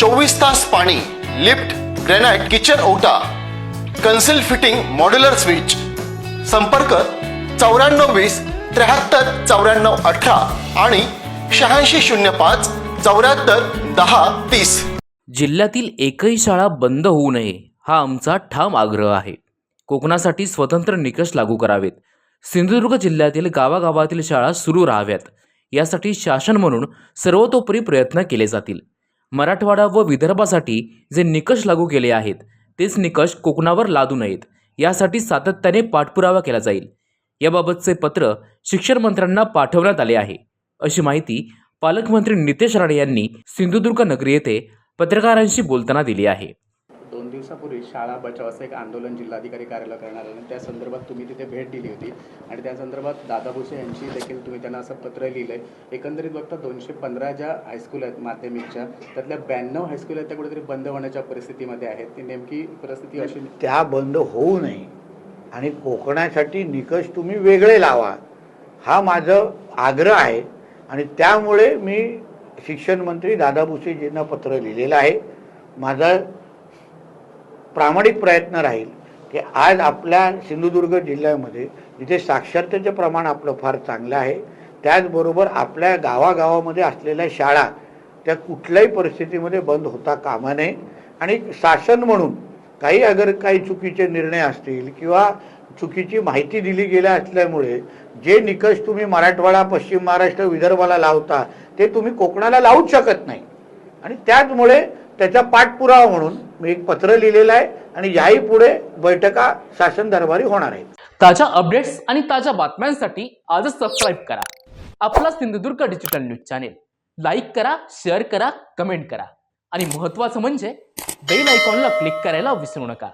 चोवीस तास पाणी लिफ्ट ग्रेनाइट किचन ओटा कन्सिल फिटिंग मॉड्युलर स्विच. संपर्क चौऱ्याण्णव वीस त्र्याहत्तर चौऱ्याण्णव अठरा आणि शहाऐंशी शून्य पाच चौऱ्याहत्तर दहा तीस. जिल्ह्यातील एकही शाळा बंद होऊ नये हा आमचा ठाम आग्रह आहे. कोकणासाठी स्वतंत्र निकष लागू करावेत. सिंधुदुर्ग जिल्ह्यातील गावागावातील शाळा सुरू राहाव्यात. यासाठी शासन म्हणून सर्वतोपरी प्रयत्न केले जातील. मराठवाडा व विदर्भासाठी जे निकष लागू केले आहेत तेच निकष कोकणावर लादू नयेत. यासाठी सातत्याने पाठपुरावा केला जाईल. याबाबतचे पत्र शिक्षण मंत्र्यांना पाठवण्यात आले आहे. अशी माहिती पालकमंत्री नितेश राणे यांनी सिंधुदुर्ग नगरी येथे पत्रकारांशी बोलताना दिली आहे. दिवसापूर्वी शाळा बचाव असं एक आंदोलन जिल्हाधिकारी कार्यालय करणार आहे आणि त्या संदर्भात तुम्ही तिथे भेट दिली होती. आणि त्या संदर्भात दादा भुसे यांची देखील तुम्ही त्यांना असं पत्र लिहिलं आहे एकंदरीत बघता दोनशे पंधरा ज्या हायस्कूल आहेत माध्यमिकच्या त्यातल्या ब्याण्णव हायस्कूल आहेत त्या कुठेतरी बंद होण्याच्या परिस्थितीमध्ये आहेत. ती नेमकी परिस्थिती अशी त्या बंद होऊ नये आणि कोकणासाठी निकष तुम्ही वेगळे लावा. हा माझं आग्रह आहे. आणि त्यामुळे मी शिक्षण मंत्री दादा भुसेजींना पत्र लिहिलेलं आहे. माझा प्रामाणिक प्रयत्न राहील की आज आपल्या सिंधुदुर्ग जिल्ह्यामध्ये जिथे साक्षरतेचं प्रमाण आपलं फार चांगलं आहे त्याचबरोबर आपल्या गावागावामध्ये असलेल्या शाळा त्या कुठल्याही परिस्थितीमध्ये बंद होता कामा नये. आणि शासन म्हणून काही अगर काही चुकीचे निर्णय असतील किंवा चुकीची माहिती दिली गेल्या असल्यामुळे जे निकष तुम्ही मराठवाडा पश्चिम महाराष्ट्र विदर्भाला लावता ते तुम्ही कोकणाला लावूच शकत नाही. आणि त्याचमुळे त्याचा पाठपुरावा म्हणून मी एक पत्र लिहिलेलं आहे आणि याही पुढे बैठका शासन दरबारी होणार आहेत. ताज्या अपडेट्स आणि ताज्या बातम्यांसाठी आजच सबस्क्राईब करा. आपला Sindhudurg digital news channel like करा शेअर करा कमेंट करा. आणि महत्त्वाचं म्हणजे बेल आयकॉनला क्लिक करायला विसरू नका.